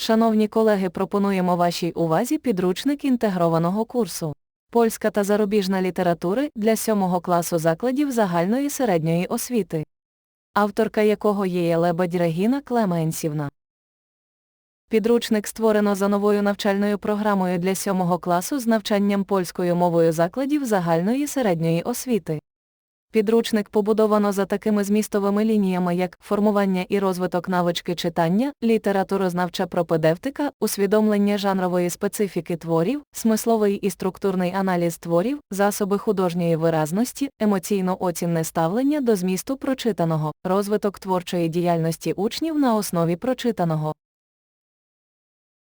Шановні колеги, пропонуємо вашій увазі підручник інтегрованого курсу. Польська та зарубіжна літератури для 7 класу закладів загальної середньої освіти. Авторка якого є Лебедь Регіна Клеменсівна. Підручник створено за новою навчальною програмою для 7 класу з навчанням польською мовою закладів загальної середньої освіти. Підручник побудовано за такими змістовими лініями, як формування і розвиток навички читання, літературознавча пропедевтика, усвідомлення жанрової специфіки творів, смисловий і структурний аналіз творів, засоби художньої виразності, емоційно-оцінне ставлення до змісту прочитаного, розвиток творчої діяльності учнів на основі прочитаного.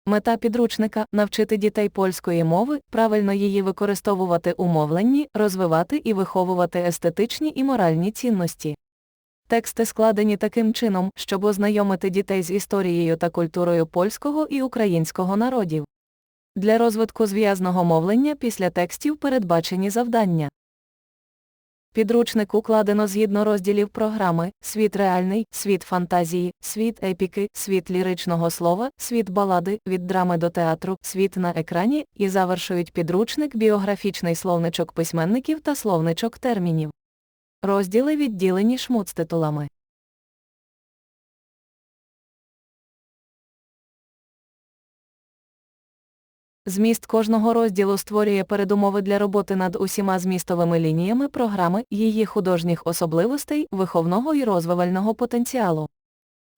Мета підручника навчити дітей польської мови, правильно її використовувати у мовленні, розвивати і виховувати естетичні і моральні цінності. Тексти складені таким чином, щоб ознайомити дітей з історією та культурою польського і українського народів. Для розвитку зв'язного мовлення після текстів передбачені завдання. Підручник укладено згідно розділів програми Світ реальний, світ фантазії, світ епіки, світ ліричного слова, світ балади, від драми до театру, світ на екрані і завершують підручник біографічний словничок письменників та словничок термінів. Розділи відділені шмуцтитулами. Зміст кожного розділу створює передумови для роботи над усіма змістовими лініями програми, її художніх особливостей, виховного і розвивального потенціалу.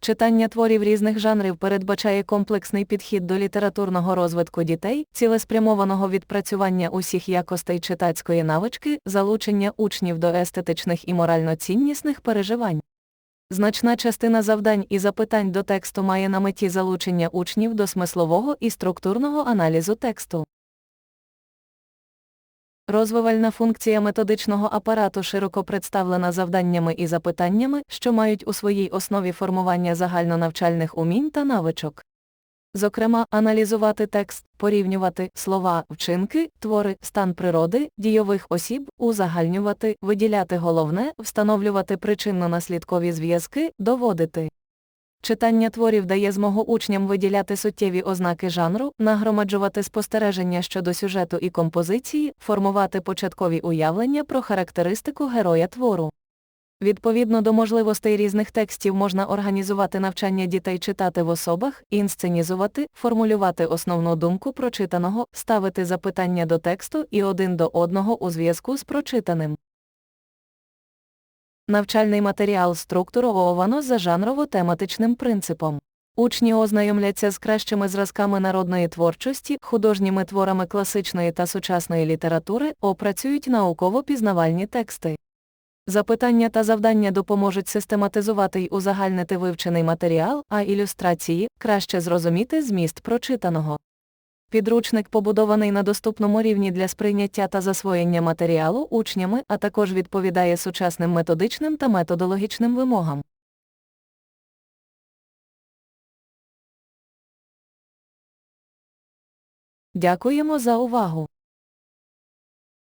Читання творів різних жанрів передбачає комплексний підхід до літературного розвитку дітей, цілеспрямованого відпрацювання усіх якостей читацької навички, залучення учнів до естетичних і морально-ціннісних переживань. Значна частина завдань і запитань до тексту має на меті залучення учнів до смислового і структурного аналізу тексту. Розвивальна функція методичного апарату широко представлена завданнями і запитаннями, що мають у своїй основі формування загальнонавчальних умінь та навичок. Зокрема, аналізувати текст, порівнювати слова, вчинки, твори, стан природи, дійових осіб, узагальнювати, виділяти головне, встановлювати причинно-наслідкові зв'язки, доводити. Читання творів дає змогу учням виділяти суттєві ознаки жанру, нагромаджувати спостереження щодо сюжету і композиції, формувати початкові уявлення про характеристику героя твору. Відповідно до можливостей різних текстів можна організувати навчання дітей читати в особах, інсценізувати, формулювати основну думку прочитаного, ставити запитання до тексту і один до одного у зв'язку з прочитаним. Навчальний матеріал структуровано за жанрово-тематичним принципом. Учні ознайомляться з кращими зразками народної творчості, художніми творами класичної та сучасної літератури, опрацюють науково-пізнавальні тексти. Запитання та завдання допоможуть систематизувати й узагальнити вивчений матеріал, а ілюстрації краще зрозуміти зміст прочитаного. Підручник побудований на доступному рівні для сприйняття та засвоєння матеріалу учнями, а також відповідає сучасним методичним та методологічним вимогам. Дякуємо за увагу!